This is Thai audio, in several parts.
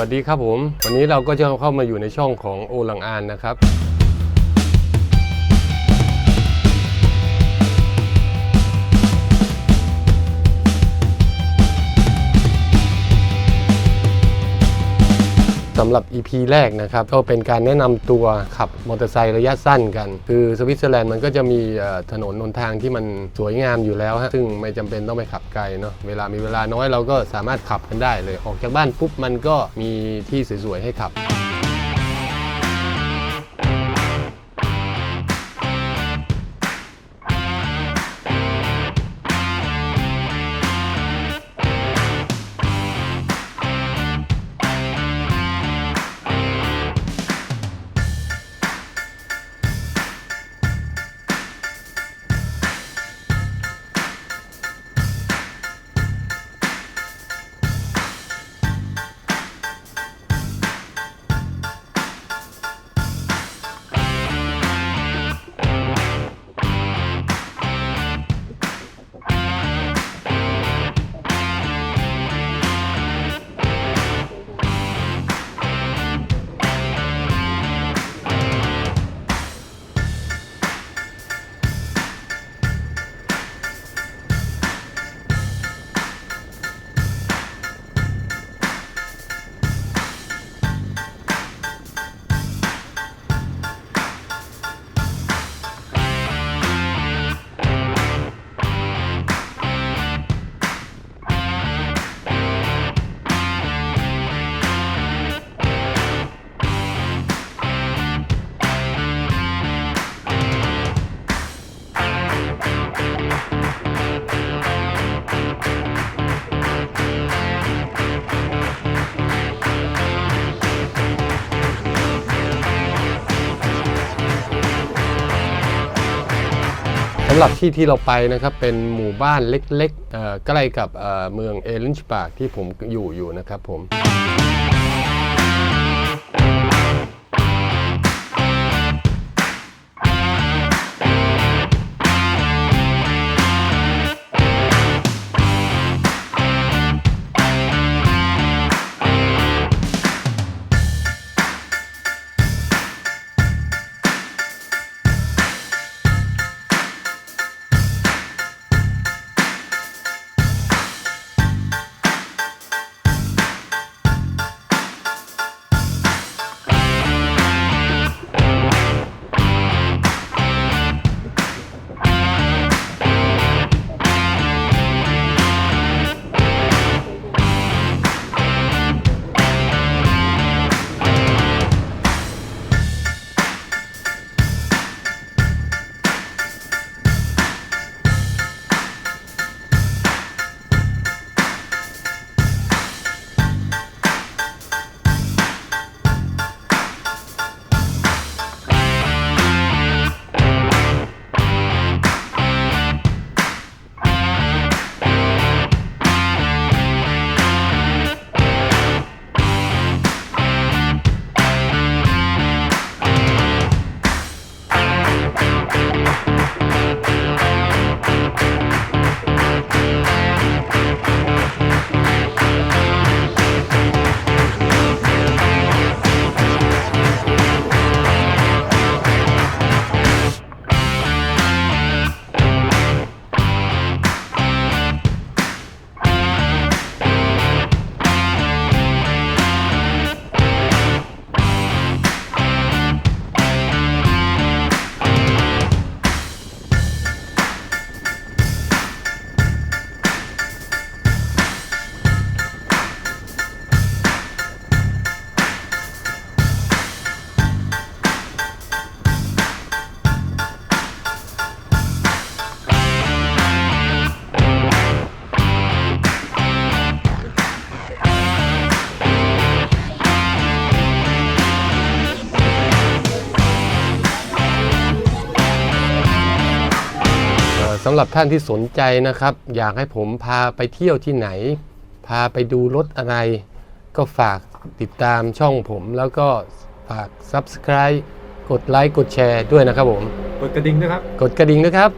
วัสดีครับผม วันนี้เราก็จะเข้ามาอยู่ในช่องของโอลังอานนะครับ สำหรับ EP แรกนะครับก็เป็นการแนะนำตัวขับมอเตอร์ไซค์ระยะสั้นกัน คือสวิตเซอร์แลนด์มันก็จะมีถนนนนทางที่มันสวยงามอยู่แล้วฮะซึ่งไม่จำเป็นต้องไปขับไกลเนาะเวลามีเวลาน้อยเราก็สามารถขับกันได้เลย ออกจากบ้านปุ๊บมันก็มีที่สวยๆให้ขับ สำหรับที่ที่เราไปนะครับเป็นหมู่บ้านเล็กๆใกล้กับเมืองเอลินช์ปากที่ผมอยู่อยู่นะครับผม สำหรับท่านที่สนใจนะครับ อยากให้ผมพาไปเที่ยวที่ไหน พาไปดูรถอะไร ก็ฝากติดตามช่องผมแล้วก็ฝาก Subscribe กดไลค์กดแชร์ด้วยนะครับผม กดกระดิ่งด้วยครับ กดกระดิ่งนะครับ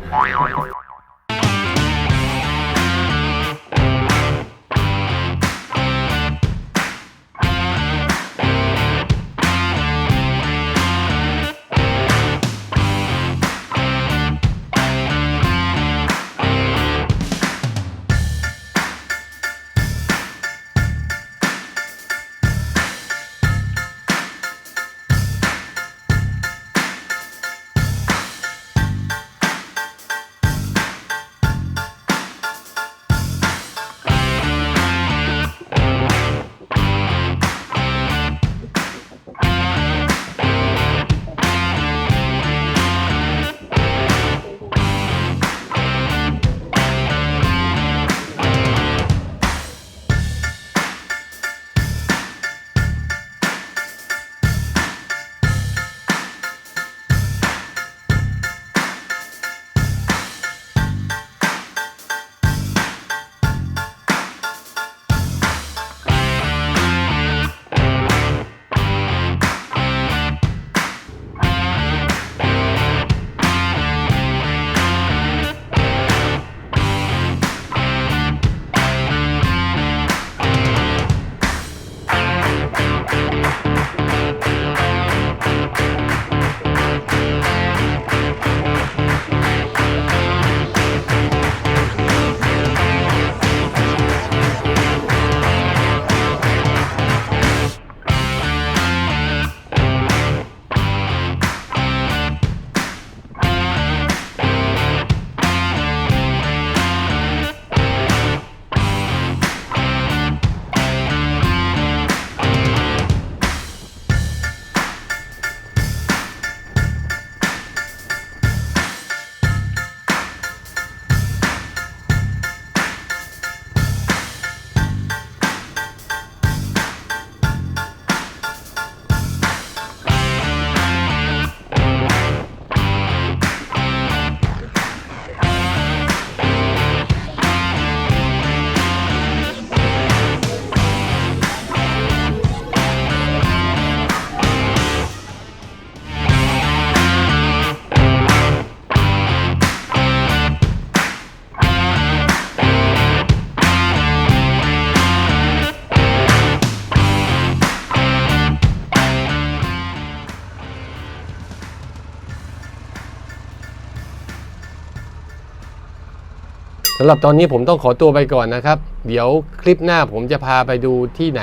สำหรับตอนนี้ผมต้องขอตัวไปก่อนนะครับ เดี๋ยวคลิปหน้าผมจะพาไปดูที่ไหน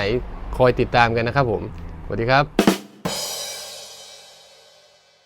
คอยติดตามกันนะครับผม สวัสดีครับ